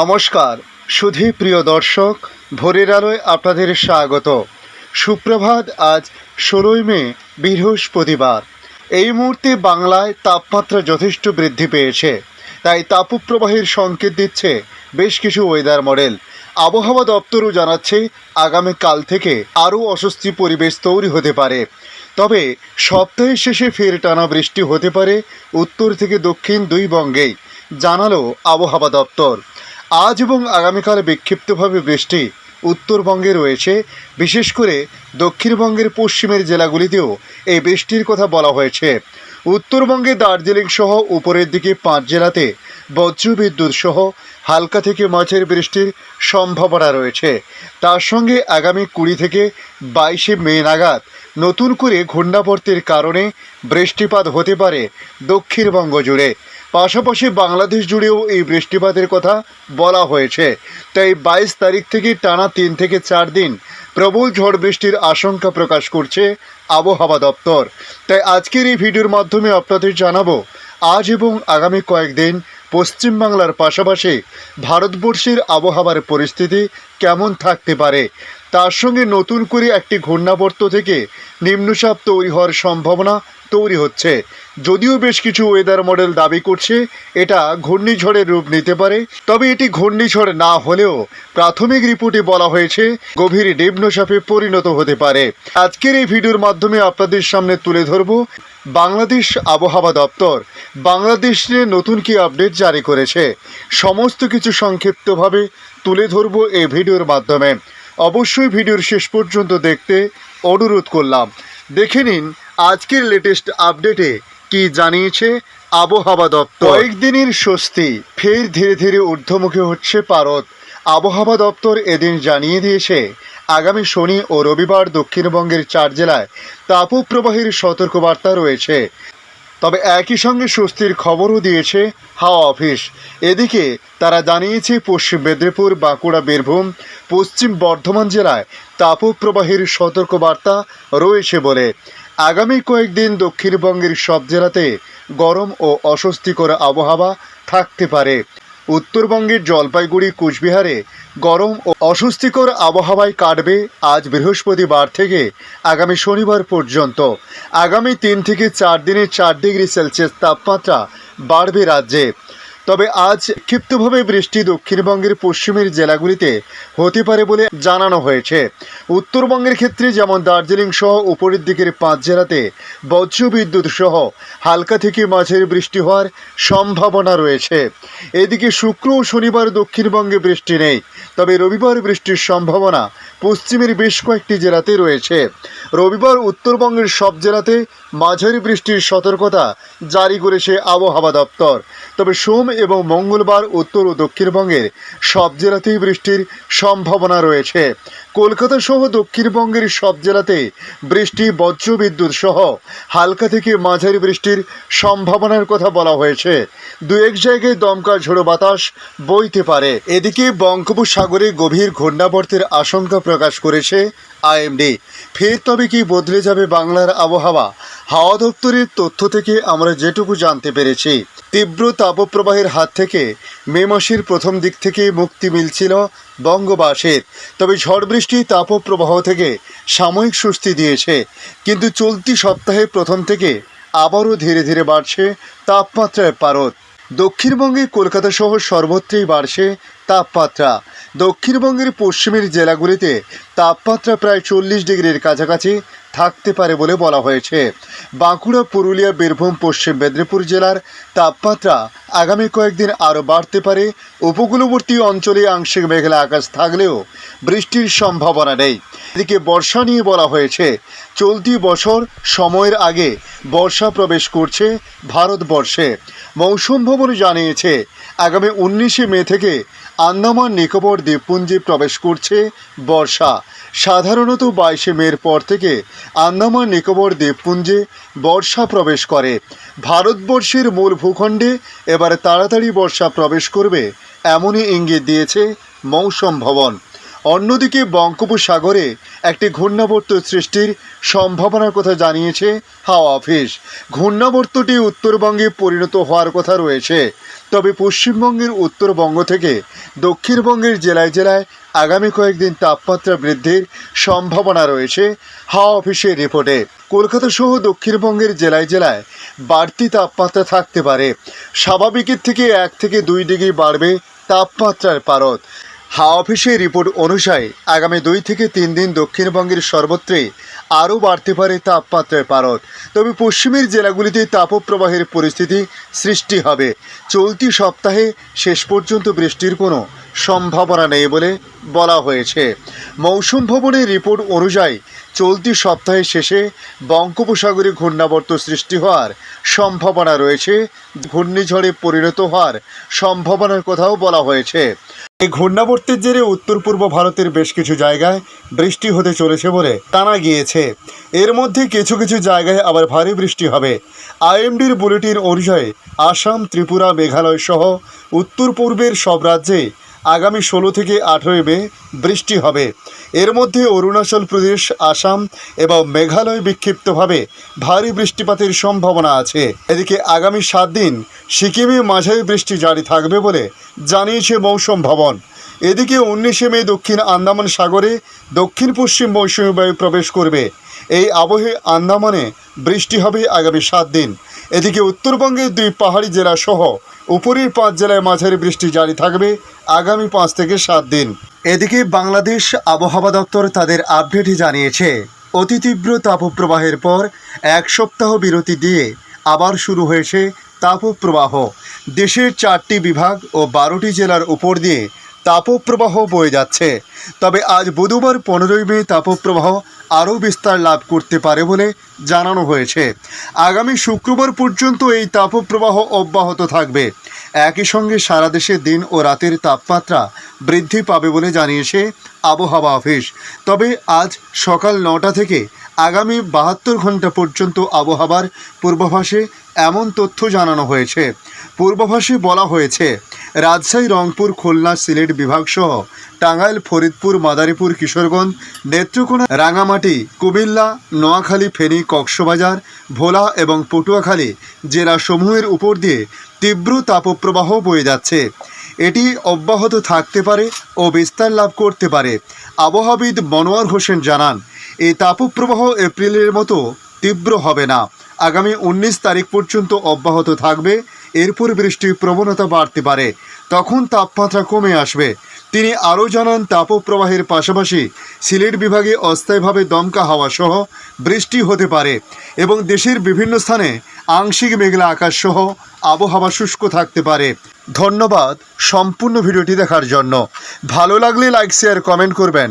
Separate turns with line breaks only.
নমস্কার, সুধী প্রিয় দর্শক, ভোরের আলোয় আপনাদের স্বাগত। সুপ্রভাত, আজ ষোলোই মে, বৃহস্পতিবার। এই মুহূর্তে বাংলায় তাপমাত্রা যথেষ্ট বৃদ্ধি পেয়েছে। তাই তাপপ্রবাহের সংকেত দিচ্ছে বেশ কিছু ওয়েদার মডেল আবহাওয়া দপ্তরও জানাচ্ছে আগামীকাল থেকে আরও অস্বস্তি পরিবেশ তৈরি হতে পারে। তবে সপ্তাহের শেষে ফের টানা বৃষ্টি হতে পারে উত্তর থেকে দক্ষিণ দুই বঙ্গেই, জানালো আবহাওয়া দপ্তর। আজ এবং আগামীকাল বিক্ষিপ্তভাবে বৃষ্টি উত্তরবঙ্গে রয়েছে। বিশেষ করে দক্ষিণবঙ্গের পশ্চিমের জেলাগুলিতেও এই বৃষ্টির কথা বলা হয়েছে। উত্তরবঙ্গে দার্জিলিং সহ উপরের দিকে পাঁচ জেলাতে বজ্রবিদ্যুৎ সহ হালকা থেকে মাঝের বৃষ্টির সম্ভাবনা রয়েছে। তার সঙ্গে আগামী কুড়ি থেকে বাইশে মে নাগাদ নতুন করে ঘূর্ণাবর্তের কারণে বৃষ্টিপাত হতে পারে দক্ষিণবঙ্গ জুড়ে। পাশাপাশি বাংলাদেশ জুড়েও এই বৃষ্টিপাতের কথা বলা হয়েছে। তাই বাইশ তারিখ থেকে টানা তিন থেকে চার দিন প্রবল ঝড় বৃষ্টির আশঙ্কা প্রকাশ করছে আবহাওয়া দপ্তর। তাই আজকের এই ভিডিওর মাধ্যমে আপনাদের জানাব, আজ এবং আগামী কয়েকদিন পশ্চিমবাংলার পাশাপাশি ভারতবর্ষের আবহাওয়ার পরিস্থিতি কেমন থাকতে পারে, তার সঙ্গে নতুন করে একটি ঘূর্ণাবর্ত থেকে নিম্নচাপ তৈরি হওয়ার সম্ভাবনা তৈরি হচ্ছে। যদিও বেশ কিছু ওয়েদার মডেল দাবি করছে, এটা ঘূর্ণিঝড়ের রূপ নিতে পারে। তবে এটি ঘূর্ণিঝড় না হলেও প্রাথমিক রিপোর্টে বলা হয়েছে, গভীর নিম্নচাপে পরিণত হতে পারে। আজকের এই ভিডিওর মাধ্যমে আপনাদের সামনে তুলে ধরব বাংলাদেশ আবহাওয়া দপ্তর। বাংলাদেশে নতুন কি আপডেট জারি করেছে, সমস্ত কিছু সংক্ষিপ্তভাবে তুলে ধরব এই ভিডিওর মাধ্যমে। অবশ্যই ভিডিওর শেষ পর্যন্ত দেখতে অনুরোধ করলাম। দেখে নিন আজকের লেটেস্ট আপডেটে কি জানিয়েছে আবহাওয়া দপ্তর? কয়েকদিনের স্বস্তি, ফের ধীরে ধীরে ঊর্ধ্বমুখী হচ্ছে পারদ। আবহাওয়া দপ্তর এদিন জানিয়ে দিয়েছে, আগামী শনি ও রবিবার দক্ষিণবঙ্গের চার জেলায় তাপপ্রবাহের সতর্কবার্তা রয়েছে। তবে একই সঙ্গে স্বস্তির খবরও দিয়েছে হাওয়া অফিস। এদিকে তারা জানিয়েছে, পশ্চিম মেদিনীপুর, বাঁকুড়া, বীরভূম, পশ্চিম বর্ধমান জেলায় তাপপ্রবাহের সতর্কবার্তা রয়েছে বলে। আগামী কয়েকদিন দক্ষিণবঙ্গের সব জেলাতে গরম ও অস্বস্তিকর আবহাওয়া থাকতে পারে। উত্তরবঙ্গের জলপাইগুড়ি, কুচবিহারে গরম ও অস্বস্তিকর আবহাওয়ায় কাটবে আজ বৃহস্পতিবার থেকে আগামী শনিবার পর্যন্ত। আগামী তিন থেকে চার দিনে চার ডিগ্রি সেলসিয়াস তাপমাত্রা বাড়বে রাজ্যে। তবে আজ ক্ষিপ্তভাবে বৃষ্টি দক্ষিণবঙ্গের পশ্চিমের জেলাগুলিতে হতে পারে বলে জানানো হয়েছে। উত্তরবঙ্গের ক্ষেত্রে যেমন দার্জিলিং সহ উপরের দিকের পাঁচ জেলাতে বজ্রবিদ্যুৎ সহ হালকা থেকে মাঝের বৃষ্টি হওয়ার সম্ভাবনা রয়েছে। এদিকে শুক্র ও শনিবার দক্ষিণবঙ্গে বৃষ্টি নেই, তবে রবিবার বৃষ্টির সম্ভাবনা পশ্চিমের বেশ কয়েকটি জেলাতে রয়েছে। রবিবার উত্তরবঙ্গের সব জেলাতে মাঝারি বৃষ্টির সতর্কতা জারি করেছে আবহাওয়া দপ্তর। তবে সোম এবং মঙ্গলবার উত্তর ও দক্ষিণবঙ্গের সব জেলাতেই বৃষ্টির সম্ভাবনা রয়েছে। কলকাতা সহ দক্ষিণবঙ্গের সব জেলাতে বৃষ্টি, বজ্রবিদ্যুৎ সহ হালকা থেকে মাঝারি বৃষ্টির সম্ভাবনার কথা বলা হয়েছে। দু এক জায়গায় দমকা ঝোড়ো বাতাস বইতে পারে। এদিকে বঙ্গোপসাগরে গভীর ঘূর্ণাবর্তের আশঙ্কা প্রকাশ করেছে আইএমডি। ফের তবে কি বদলে যাবে বাংলার আবহাওয়া? হাওয়া দপ্তরের তথ্য থেকে আমরা যেটুকু জানতে পেরেছি, তীব্র তাপপ্রবাহের হাত থেকে মে মাসের প্রথম দিক থেকে মুক্তি মিলছিল বঙ্গবাসের। তবে ঝড় বৃষ্টি তাপপ্রবাহ থেকে সাময়িক স্বস্তি দিয়েছে, কিন্তু চলতি সপ্তাহে প্রথম থেকে আবারও ধীরে ধীরে বাড়ছে তাপমাত্রায় পারদ। দক্ষিণবঙ্গে কলকাতা সহ সর্বত্রই বাড়ছে তাপমাত্রা। দক্ষিণবঙ্গের পশ্চিমের জেলাগুলিতে তাপমাত্রা প্রায় চল্লিশ ডিগ্রির কাছাকাছি থাকতে পারে বলে বলা হয়েছে। বাঁকুড়া, পুরুলিয়া, বীরভূম, পশ্চিম মেদিনীপুর জেলার তাপমাত্রা আগামী কয়েকদিন আরও বাড়তে পারে। উপকূলবর্তী অঞ্চলে আংশিক মেঘলা আকাশ থাকলেও বৃষ্টির সম্ভাবনা নেই। এদিকে বর্ষা নিয়ে বলা হয়েছে, চলতি বছর সময়ের আগে বর্ষা প্রবেশ করছে ভারতবর্ষে। মৌসুম ভবন জানিয়েছে, আগামী উনিশে মে থেকে আন্দামান নিকোবর দ্বীপপুঞ্জে প্রবেশ করছে বর্ষা। সাধারণত বাইশে মের পর থেকে আন্দামান নিকোবর দ্বীপপুঞ্জে বর্ষা প্রবেশ করে। ভারতবর্ষের মূল ভূখণ্ডে এবার তাড়াতাড়ি বর্ষা প্রবেশ করবে, এমনই ইঙ্গিত দিয়েছে মৌসম ভবন। অন্যদিকে বঙ্গোপসাগরে একটি ঘূর্ণাবর্ত সৃষ্টির সম্ভাবনার কথা জানিয়েছে হাওয়া অফিস। ঘূর্ণাবর্তটি উত্তরবঙ্গে পরিণত হওয়ার কথা রয়েছে। তবে পশ্চিমবঙ্গের উত্তরবঙ্গ থেকে দক্ষিণবঙ্গের জেলায় জেলায় আগামী কয়েকদিন তাপমাত্রা বৃদ্ধির সম্ভাবনা রয়েছে হাওয়া অফিসের রিপোর্টে। কলকাতা সহ দক্ষিণবঙ্গের জেলায় জেলায় বাড়তি তাপমাত্রা থাকতে পারে। স্বাভাবিকের থেকে এক থেকে দুই ডিগ্রি বাড়বে তাপমাত্রার পারদ। হাওয়া অফিসের রিপোর্ট অনুযায়ী আগামী দুই থেকে তিন দিন দক্ষিণবঙ্গের সর্বত্রই আরও বাড়তে পারে তাপমাত্রার পারদ। তবে পশ্চিমের জেলাগুলিতে তাপপ্রবাহের পরিস্থিতি সৃষ্টি হবে। চলতি সপ্তাহে শেষ পর্যন্ত বৃষ্টির কোনো সম্ভাবনা নেই বলে বলা হয়েছে। মৌসুম ভবনের রিপোর্ট অনুযায়ী চলতি সপ্তাহের শেষে বঙ্গোপসাগরে ঘূর্ণাবর্ত সৃষ্টি হওয়ার সম্ভাবনা রয়েছে। ঘূর্ণিঝড়ে পরিণত হওয়ার সম্ভাবনার কথাও বলা হয়েছে। এই ঘূর্ণাবর্তের জেরে উত্তর পূর্ব ভারতের বেশ কিছু জায়গায় বৃষ্টি হতে চলেছে বলে জানা গিয়েছে। এর মধ্যে কিছু কিছু জায়গায় আবার ভারী বৃষ্টি হবে। আইএমডির বুলেটিন অনুযায়ী আসাম, ত্রিপুরা, মেঘালয় সহ উত্তর পূর্বের সব রাজ্যে আগামী ষোলো থেকে আঠেরোই মে বৃষ্টি হবে। এর মধ্যে অরুণাচল প্রদেশ, আসাম এবং মেঘালয় বিক্ষিপ্তভাবে ভারী বৃষ্টিপাতের সম্ভাবনা আছে। এদিকে আগামী সাত দিন সিকিমে মাঝারি বৃষ্টি জারি থাকবে বলে জানিয়েছে মৌসুম ভবন। এদিকে উনিশে মে দক্ষিণ আন্দামান সাগরে দক্ষিণ পশ্চিম মৌসুমী বায়ু প্রবেশ করবে। এই আবহে আন্দামানে বৃষ্টি হবে আগামী সাত দিন। এদিকে উত্তরবঙ্গের দুই পাহাড়ি জেলা সহ উপরের পাঁচ জেলায় মাঝারি বৃষ্টি জারি থাকবে আগামী পাঁচ থেকে সাত দিন। এদিকে বাংলাদেশ আবহাওয়া দপ্তর তাদের আপডেটে জানিয়েছে, অতি তীব্র তাপপ্রবাহের পর এক সপ্তাহ বিরতি দিয়ে আবার শুরু হয়েছে তাপপ্রবাহ। দেশের চারটি বিভাগ ও বারোটি জেলার উপর দিয়ে তাপপ্রবাহ বয়ে যাচ্ছে। তবে আজ বুধবার পনেরোই মে তাপপ্রবাহ আরও বিস্তার লাভ করতে পারে বলে জানানো হয়েছে। আগামী শুক্রবার পর্যন্ত এই তাপপ্রবাহ অব্যাহত থাকবে। একই সঙ্গে সারা দেশে দিন ও রাতের তাপমাত্রা বৃদ্ধি পাবে বলে জানিয়েছে আবহাওয়া অফিস। তবে আজ সকাল নটা থেকে আগামী বাহাত্তর ঘণ্টা পর্যন্ত আবহাওয়ার পূর্বাভাসে এমন তথ্য জানানো হয়েছে। পূর্বাভাসে বলা হয়েছে, রাজশাহী, রংপুর, খুলনা, সিলেট বিভাগ সহ টাঙ্গাইল, ফরিদপুর, মাদারীপুর, কিশোরগঞ্জ, নেত্রকোনা, রাঙামাটি, কুমিল্লা, নোয়াখালী, ফেনী, কক্সবাজার, ভোলা এবং পটুয়াখালী জেলাসমূহের উপর দিয়ে তীব্র তাপপ্রবাহ বয়ে যাচ্ছে। এটি অব্যাহত থাকতে পারে ও বিস্তার লাভ করতে পারে, আবহাওয়াবিদ মনোয়ার হোসেন জানান। এই তাপপ্রবাহ এপ্রিলের মতো তীব্র হবে না। আগামী উনিশ তারিখ পর্যন্ত অব্যাহত থাকবে। এরপর বৃষ্টির প্রবণতা বাড়তে পারে। তখন তাপমাত্রা কমে আসবে। তিনি আরও জানান, তাপপ্রবাহের পাশাপাশি সিলেট বিভাগে অস্থায়ীভাবে দমকা হাওয়া সহ বৃষ্টি হতে পারে এবং দেশের বিভিন্ন স্থানে আংশিক মেঘলা আকাশ সহ আবহাওয়া শুষ্ক থাকতে পারে। ধন্যবাদ সম্পূর্ণ ভিডিওটি দেখার জন্য। ভালো লাগলে লাইক, শেয়ার, কমেন্ট করবেন।